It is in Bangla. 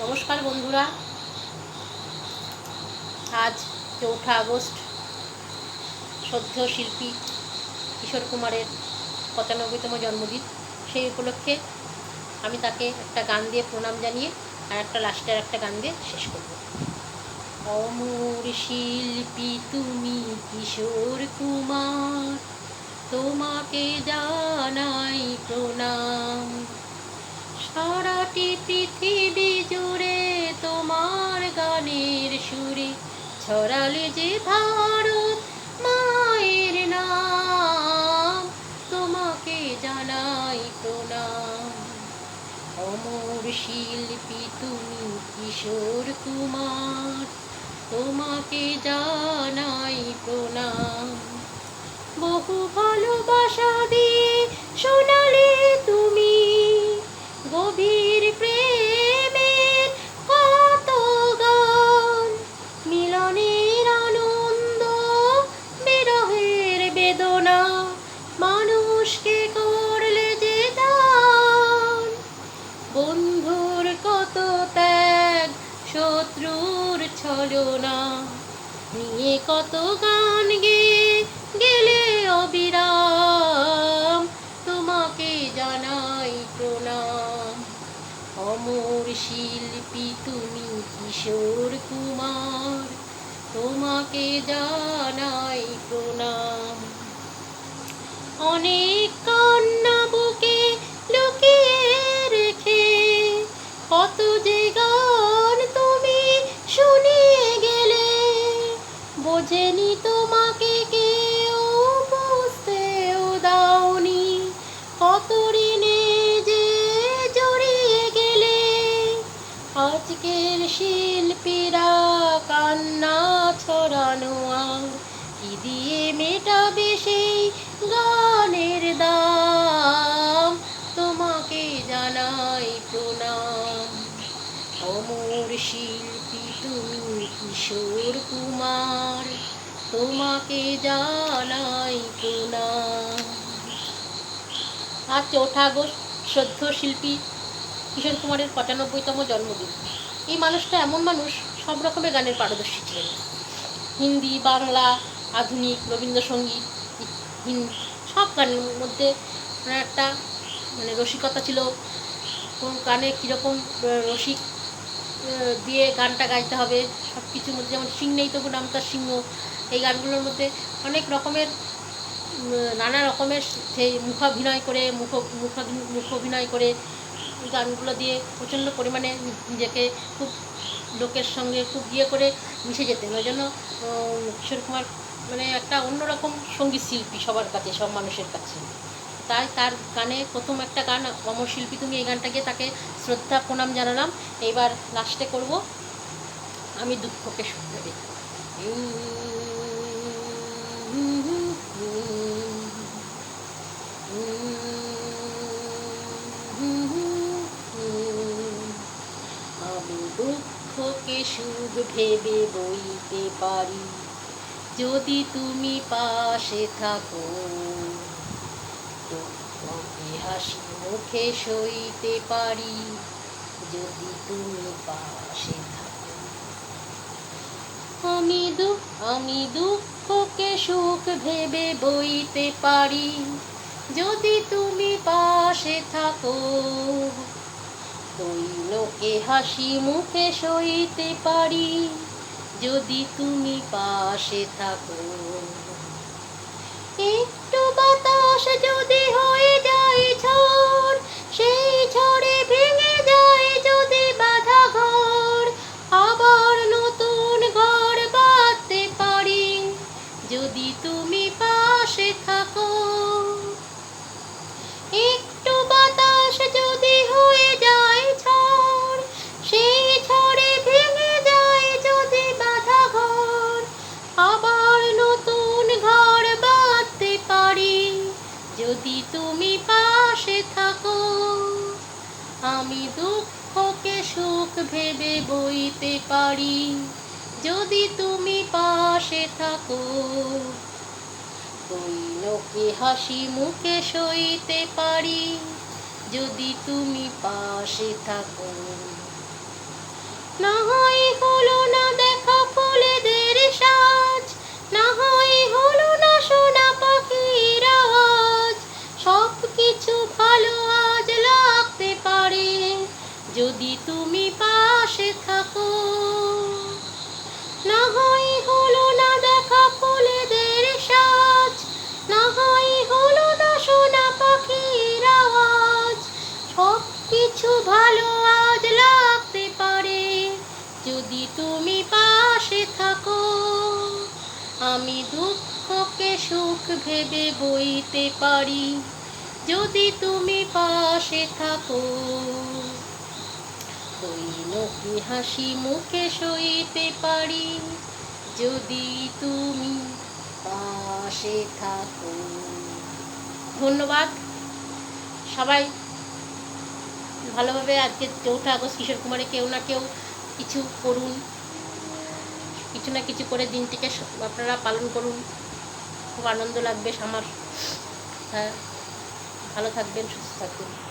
নমস্কার বন্ধুরা। আজ চৌঠা আগস্ট, সদ্য শিল্পী কিশোর কুমারের পঁচানব্বইতম জন্মদিন। সেই উপলক্ষে আমি তাকে একটা গান দিয়ে প্রণাম জানিয়ে আর একটা লাস্টের একটা গান দিয়ে শেষ করব। অমর শিল্পী তুমি কিশোর কুমার, তোমাকে জানাই প্রণাম। সারাটি পৃথিবী তোমার গানের সুরে ছড়ালে যে ভারত মায়ের নাম, তোমাকে জানাই প্রণাম। অমর শিল্পী তুমি কিশোর কুমার, তোমাকে জানাই প্রণাম। বহু ভালোবাসা দিয়ে শোনালে তুমি কত গান গেয়ে গেলে অবিরাম। তোমাকে জানাই প্রণাম। অমর শিল্পী তুমি কিশোর কুমার, তোমাকে জানাই প্রণাম। অনেক কান্না বুকে লুকিয়ে রেখে, কত যে বোঝেনি কুমার, তোমাকে জানাই প্রণাম। আজ চৌঠা আগস্ট সদ্য শিল্পী কিশোর কুমারের পঁচানব্বইতম জন্মদিন। এই মানুষটা এমন মানুষ, সব রকমের গানের পারদর্শী ছিলেন। হিন্দি, বাংলা, আধুনিক, রবীন্দ্রসঙ্গীত হিন্দি সব গানের মধ্যে একটা মানে রসিকতা ছিল। কোন গানে কীরকম রসিক দিয়ে গানটা গাইতে হবে সব কিছুর মধ্যে যেমন সিং নেই তবু নাম তার সিংহ। এই গানগুলোর মধ্যে অনেক রকমের নানা রকমের সেই মুখাভিনয় করে, মুখ মুখ মুখ অভিনয় করে গানগুলো দিয়ে প্রচণ্ড পরিমাণে নিজেকে খুব লোকের সঙ্গে খুব ইয়ে করে মিশে যেতেন। ওই জন্য কিশোর কুমার মানে একটা অন্যরকম সংগীত শিল্পী সবার কাছে, সব মানুষের কাছে। তাই তার গানে প্রথম একটা গান, অমর শিল্পী তুমি এই গানটা গিয়ে তাকে শ্রদ্ধা, প্রণাম জানালাম। এইবার লাস্টে করব আমি দুঃখকে দেবে আমি দুঃখকে সুখ ভেবে বইতে পারি। যদি তুমি পাশে থাকো হাসি মুখে সইতে পারি, যদি তুমি পাশে থাকো। আমি দুঃখ আমি দুঃখকে সুখ ভেবে বইতে পারি, যদি তুমি পাশে থাকো। তৈলকে হাসি মুখে সইতে পারি, যদি তুমি পাশে থাকো। একটু বাতাস যদি হয়ে যায় যদি তুমি পাশে থাকো, আমি দুঃখকে সুখ ভেবে বইতে পারি। যদি তুমি পাশে থাকো তৈলকে হাসি মুখে সইতে পারি। যদি তুমি পাশে থাকো, না হয় হলো না যদি তুমি পাশে থাকো, না হয় হলো না দেখা ফুলেদের সাজ, না হয় হলো না সোনা পাখির আওয়াজ সব কিছু ভালো আজ লাগতে পারে। যদি তুমি পাশে থাকো, আমি দুঃখকে সুখ ভেবে বইতে পারি। যদি তুমি পাশে থাকো দৈনকি হাসি মুখে সইতে পারি। যদি তুমি পাশে থাকো। ধন্যবাদ। সবাই ভালোভাবে আজকে চৌঠা আগস্ট কিশোর কুমারে কেউ না কেউ কিছু করুন। কিছু না কিছু করে দিনটিকে আপনারা পালন করুন। খুব আনন্দ লাগবে আমার। হ্যাঁ ভালো থাকবেন, সুস্থ থাকবেন।